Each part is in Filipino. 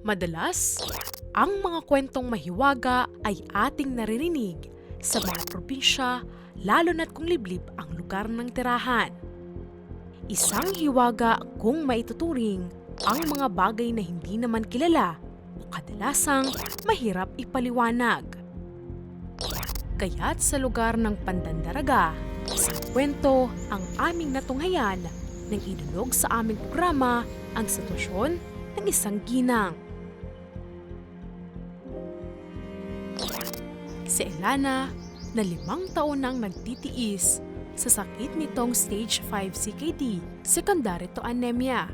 Madalas, ang mga kwentong mahiwaga ay ating naririnig sa mga probinsya lalo na't kung liblib ang lugar ng tirahan. Isang hiwaga kung maituturing ang mga bagay na hindi naman kilala o kadalasang mahirap ipaliwanag. Kaya't sa lugar ng Pandandaraga, isang kwento ang aming natunghayan nang idulog sa aming programa ang sitwasyon ng isang ginang. Si Elana, na limang taon nang nagtitiis sa sakit nitong stage 5 CKD, secondary to anemia.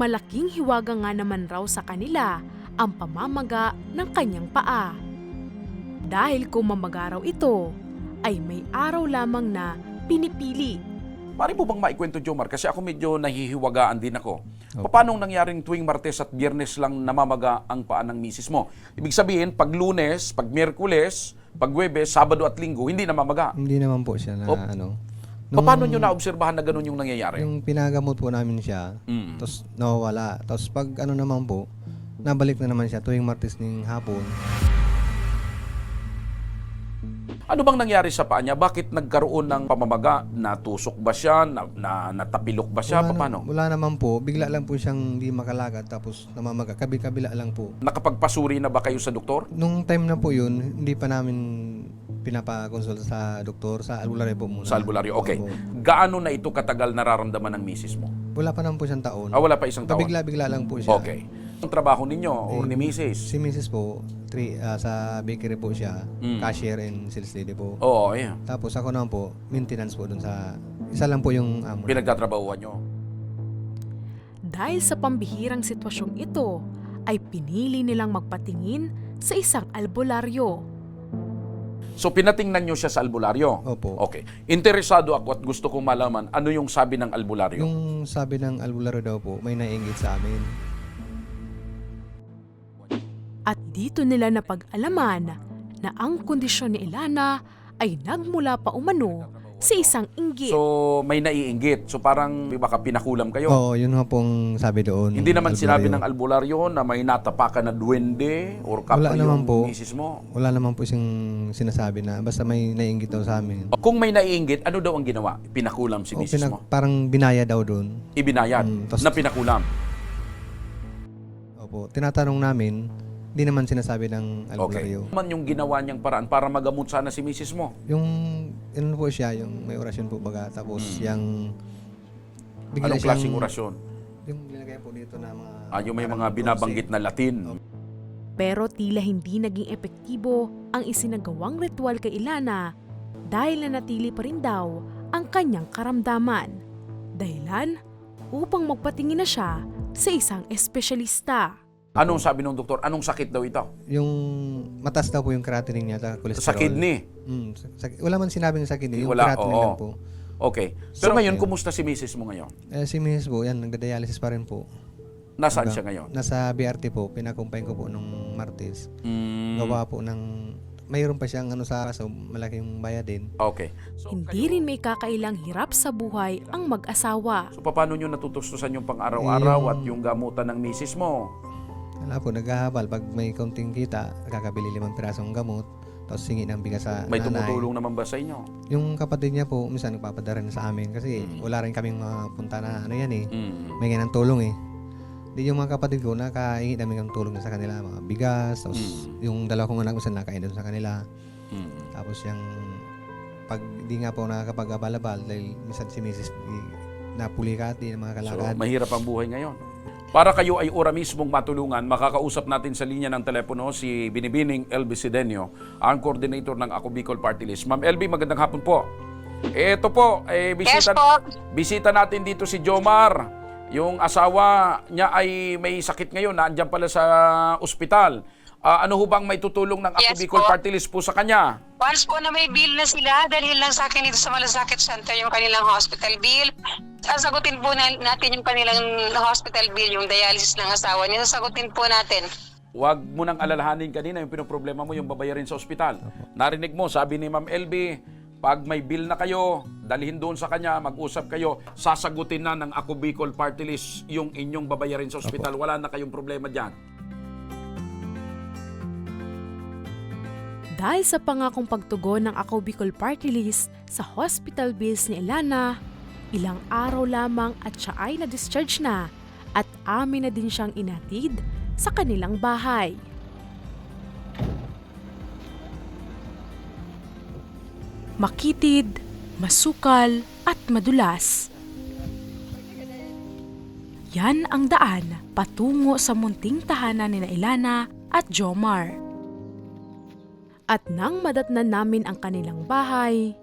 Malaking hiwaga nga naman raw sa kanila ang pamamaga ng kanyang paa. Dahil kung mamaga raw ito, ay may araw lamang na pinipili Pari mo bang maikwento, Jomar? Kasi ako medyo nahihiwagaan din ako. Paano nangyaring tuwing Martes at Biyernes lang namamaga ang paa ng misis mo? Ibig sabihin, pag Lunes, pag Miyerkules, pag Webes, Sabado at Linggo, hindi namamaga. Hindi naman po siya na Op. ano. Paano nyo naobserbahan na ganun yung nangyayari? Yung pinagamot po namin siya, Mm. tapos nawawala. Tapos pag ano naman po, nabalik na naman siya tuwing Martes ng hapon. Ano bang nangyari sa paa niya? Bakit nagkaroon ng pamamaga? Natusok ba siya? Na, na, natapilok ba siya? Wala, na- Paano? wala naman po. Bigla lang po siyang hindi makalakad tapos namamaga. Kabi-kabila lang po. Nakapagpasuri na ba kayo sa doktor? Nung time na po yun, hindi pa namin pinapakonsult sa doktor, sa albularyo po muna. Sa albularyo. Okay. Opo. Gaano na ito katagal nararamdaman ng misis mo? Wala pa naman po siyang taon. Ah, wala pa isang taon. Pabigla-bigla lang po siya. Okay. Ang trabaho ninyo or ni misis? Si Mrs. po, three, ah, sa bakery po siya, Mm. cashier and sales lady po. Oo, yeah. Tapos ako naman po, maintenance po dun sa, isa lang po yung amo. Pinagtatrabahuan nyo. Dahil sa pambihirang sitwasyong ito, ay pinili nilang magpatingin sa isang albularyo. So pinatingnan nyo siya sa albularyo? Opo. Okay. Interesado ako at gusto kong malaman ano yung sabi ng albularyo. Yung sabi ng albularyo daw po, may nainggit sa amin. At dito nila napag-alaman na ang kondisyon ni Ilana ay nagmula pa umano sa isang inggit. So may naiinggit. So parang baka pinakulam kayo. Oo, yun nga pong sabi doon. Hindi naman albularyo. sinabi ng albularyo na may natapakan na duwende or kapwa Wala naman yung po. misis mo. Wala naman po siyang sinasabi na basta may nainggit daw sa amin. Kung may naiinggit, ano daw ang ginawa? Pinakulam si O, misis pinag- mo. parang binaya daw doon. Ibinayad Mm, tas- na pinakulam. Opo, tinatanong namin, hindi naman sinasabi ng Okay. albularyo. Man yung ginawa niyang paraan para magamot sana si misis mo. Yung, ano po siya, yung may orasyon po baga, tapos yung... Hmm. Anong klaseng orasyon? Yung nilagay po dito na mga... Ah, yung may mga binabanggit na Latin. Pero tila hindi naging epektibo ang isinagawang ritual kay Ilana dahil nanatili pa rin daw ang kanyang karamdaman. Dahilan upang magpatingin na siya sa isang espesyalista. Anong sabi ng doktor? Anong sakit daw ito? Yung mataas daw po yung creatinine niya, cholesterol. Sa kidney. Mm, sa, sa- wala man sinabing sa kidney, yung Wala, creatinine oo. lang po. Okay. So, Pero ngayon, okay. kumusta si misis mo ngayon? Eh, si Mrs. po, yan, nagda-dialysis pa rin po. Nasaan Hanggang- siya ngayon? Nasa BRT po, pinakumpay ko po nung Martes. Mm, Gawa po ng... Mayroon pa siyang ano sa kaso, malaking bayad din. Okay. So, Hindi rin may kakailang hirap sa buhay ang mag-asawa. so paano nyo natutustusan yung pang-araw-araw Yung- at yung gamutan ng misis mo? Wala po, naghahabal. Pag may kaunting kita, nakakabili limang pirasong gamot. Tapos singi ng bigas sa May nanay. tumutulong naman ba sa inyo? Yung kapatid niya po, minsan nagpapadala rin sa amin. Kasi Mm. wala rin kaming mapunta na ano yan eh. Mm. May ng tulong eh. Di yung mga kapatid ko, nakahingi namin ng tulong sa kanila. Mga bigas. Tapos Mm. yung dalawa kong anak, minsan nakain doon sa kanila. Mm. Tapos yung pag di nga po nakakapag-abalabal dahil minsan si Mrs. di- napulikat din ng mga So, kalakad. mahirap ang buhay ngayon. Para kayo ay ora mismong matulungan, makakausap natin sa linya ng telepono si Binibining LB Sidenio, ang coordinator ng Ako Bicol Party List. Ma'am LB, magandang hapon po. Ito po, eh, Yes bisita, po. bisita natin dito si Jomar. Yung asawa niya ay may sakit ngayon, naandyan pala sa ospital. Ah, ano ho bang may tutulong ng Ako Yes Bicol po. Party List po sa kanya? Once po na may bill na sila, dahil lang sa akin dito sa Malasakit Center yung kanilang hospital bill, sasagutin po na, natin yung kanilang hospital bill, yung dialysis ng asawa niya, sasagutin po natin. Huwag mo nang alalahanin kanina yung pinoproblema mo yung babayarin sa ospital. Narinig mo, sabi ni Ma'am LB, Pag may bill na kayo, dalhin doon sa kanya, mag-usap kayo, sasagutin na ng Ako Bicol Party List yung inyong babayarin sa ospital. Wala na kayong problema dyan. Dahil sa pangakong pagtugon ng Ako Bicol Party List sa hospital bills ni Elana, ilang araw lamang at siya ay na-discharge na at amin na din siyang inatid sa kanilang bahay. Makitid, masukal at madulas. Yan ang daan patungo sa munting tahanan ni Ilana at Jomar. At nang madatnan namin ang kanilang bahay,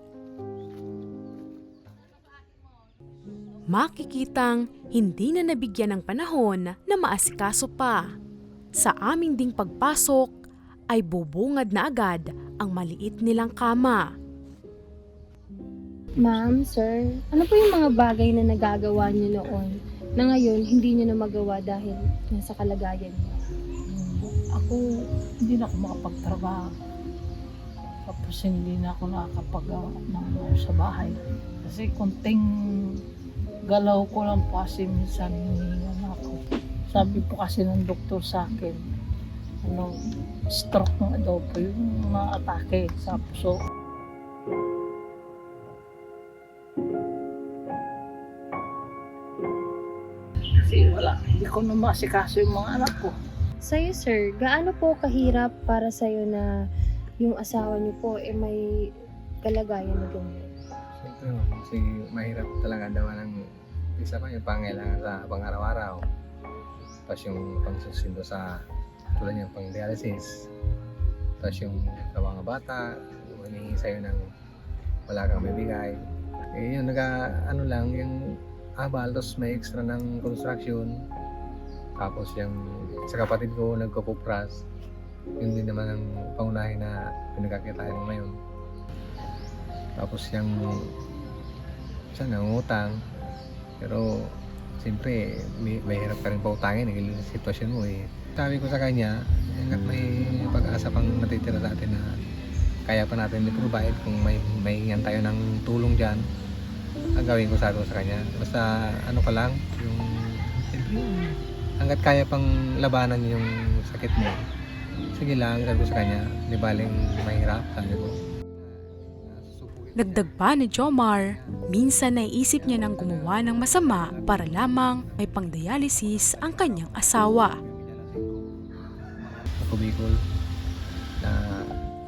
makikitang hindi na nabigyan ng panahon na maasikaso pa. Sa aming ding pagpasok ay bubungad na agad ang maliit nilang kama. Ma'am, sir, ano po yung mga bagay na nagagawa niyo noon na ngayon hindi niyo na magawa dahil nasa kalagayan niyo? Ako, hindi na ako makapagtrabaho. Tapos hindi na ako nakakapagawa ng ano sa bahay. Kasi konting galaw ko lang po kasi minsan hinihinga na ako. Sabi po kasi ng doktor sa akin, ano, stroke nga daw po yung na-atake sa puso. Kasi wala, hindi ko na masikaso yung mga anak ko. Sa'yo, sir, gaano po kahirap para sa'yo na yung asawa niyo po eh may kalagayan na ganyan? Siyempre, ma'am, kasi mahirap talaga daw ng isa pa yung pangailangan sa pang-araw-araw. Tapos yung pangsusindo sa tulad yung pang-dialysis. Tapos yung sa mga bata, humihingi sa'yo ng wala kang mabigay. Eh yun, naga, ano lang, yung abal, tapos may extra ng construction. Tapos yung sa kapatid ko, nagkapupras. Yun din naman ang paunahin na pinagkakitaan mo ngayon. Tapos yung siya nangungutang. Pero siyempre may, may hirap ka rin pautangin eh, sitwasyon mo eh. Sabi ko sa kanya, hanggat may pag-asa pang natitira sa atin na kaya pa natin i-provide kung may may hingan tayo ng tulong dyan ang gawin ko sabi ko sa kanya basta ano ka lang yung siyempre hanggat kaya pang labanan yung sakit mo sige lang sabi ko sa kanya di baling mahirap sabi ko Dagdag pa ni Jomar, minsan naiisip niya nang gumawa ng masama para lamang may pang-dialysis ang kanyang asawa. ako Bicol na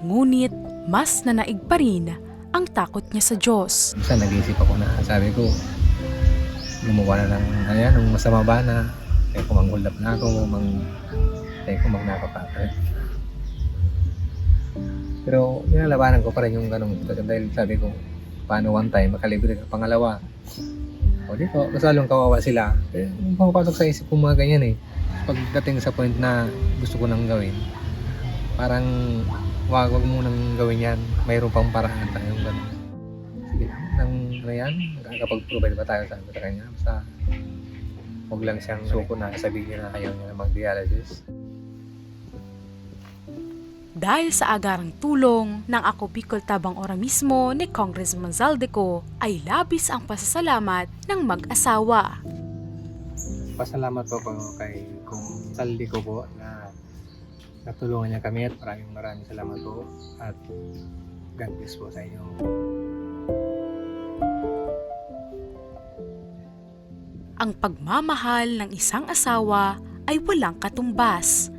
Ngunit mas nanaig pa rin ang takot niya sa Diyos. minsan nag-iisip ako na sabi ko gumawa na ng ayan, ng masama ba na kaya ko mang up na ako mang kaya ko mang nakapatay pero nilalabanan ko pa rin yung sitwasyon dahil sabi ko paano one time makalibre ka pangalawa. O di ko mas lalong kawawa sila. Eh, pumapasok sa isip ko mga ganyan eh. Pagdating sa point na gusto ko nang gawin parang wag wag mo nang gawin yan. Mayroon pang paraan tayong ganun. Sige nang ano yan nakakapag-provide ba tayo sa kanya. Basta huwag lang siyang suko na sabihin niya na ayaw niya na mag-dialysis Dahil sa agarang tulong ng Ako Bicol Tabang Ora mismo ni Congressman Zaldeco ay labis ang pasasalamat ng mag-asawa. pasalamat po po kay kung saldi ko po na natulungan niya kami at maraming maraming salamat po at God bless po sa inyo. Ang pagmamahal ng isang asawa ay walang katumbas.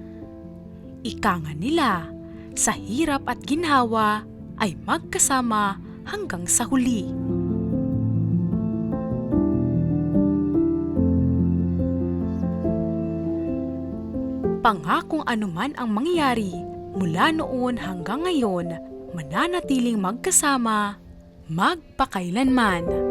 Ika nga nila, sa hirap at ginhawa ay magkasama hanggang sa huli. Pangakong anuman ang mangyari mula noon hanggang ngayon, mananatiling magkasama magpakailanman.